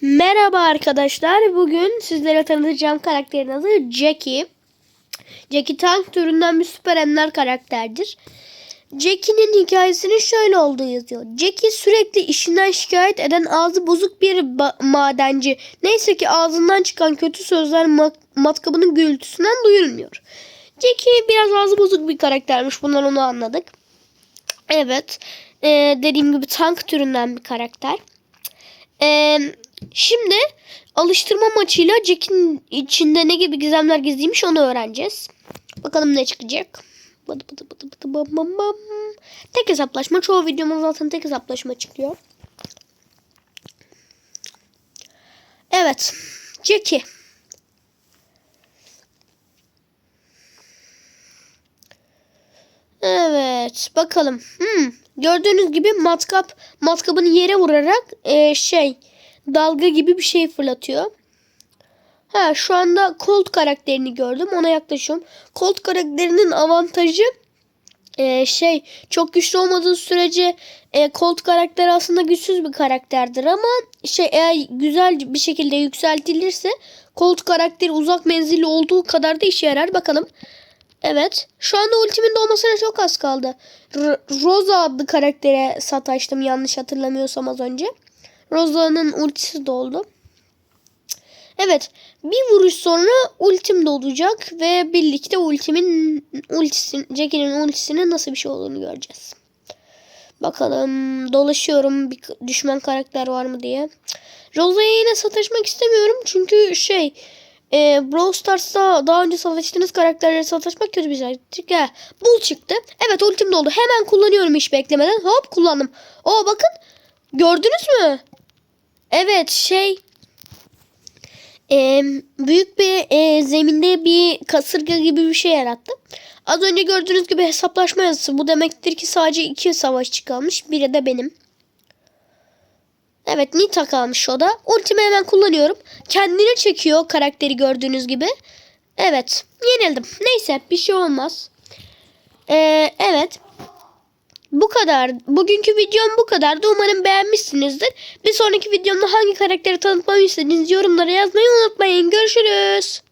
Merhaba arkadaşlar. Bugün sizlere tanıtacağım karakterin adı Jackie. Jackie tank türünden bir süper ender karakterdir. Jackie'nin hikayesinin şöyle olduğu yazıyor. Jackie sürekli işinden şikayet eden ağzı bozuk bir madenci. Neyse ki ağzından çıkan kötü sözler ma- matkabının gürültüsünden duyulmuyor. Jackie biraz ağzı bozuk bir karaktermiş. Bundan onu anladık. Evet. Ee, dediğim gibi tank türünden bir karakter. Ee, şimdi alıştırma maçıyla Jack'in içinde ne gibi gizemler gizliymiş onu öğreneceğiz. Bakalım ne çıkacak. Bıdı bıdı bıdı bıdı bam bam bam. Tek hesaplaşma. Çoğu videomuz zaten tek hesaplaşma çıkıyor. Evet. Jackie. Evet. Bakalım. Hmm. Gördüğünüz gibi matkap matkabını yere vurarak e, şey dalga gibi bir şey fırlatıyor. Ha şu anda Colt karakterini gördüm. Ona yaklaşıyorum. Colt karakterinin avantajı e, şey çok güçlü olmadığı sürece e, Colt karakter aslında güçsüz bir karakterdir ama şey eğer güzel bir şekilde yükseltilirse Colt karakteri uzak menzilli olduğu kadar da işe yarar. Bakalım. Evet. Şu anda ultimin dolmasına çok az kaldı. R- Rosa adlı karaktere sataştım yanlış hatırlamıyorsam az önce. Rosa'nın ultisi doldu. Evet. Bir vuruş sonra ultim dolacak ve birlikte ultimin ultisin, Jackie'nin ultisinin nasıl bir şey olduğunu göreceğiz. Bakalım dolaşıyorum bir düşman karakter var mı diye. Rosa'ya yine sataşmak istemiyorum çünkü şey e, Brawl Stars'ta daha önce savaştığınız karakterlere sataşmak kötü bir şey. Gel. Bul çıktı. Evet ultim doldu. Hemen kullanıyorum hiç beklemeden. Hop kullandım. Oo bakın. Gördünüz mü? Evet şey e, büyük bir e, zeminde bir kasırga gibi bir şey yarattı. Az önce gördüğünüz gibi hesaplaşma yazısı. Bu demektir ki sadece iki savaşçı kalmış. Biri de benim. Evet Nita kalmış o da. Ultimi hemen kullanıyorum. Kendine çekiyor karakteri gördüğünüz gibi. Evet yenildim. Neyse bir şey olmaz. Ee, evet. Bu kadar. Bugünkü videom bu kadardı. Umarım beğenmişsinizdir. Bir sonraki videomda hangi karakteri tanıtmamı istediğiniz yorumlara yazmayı unutmayın. Görüşürüz.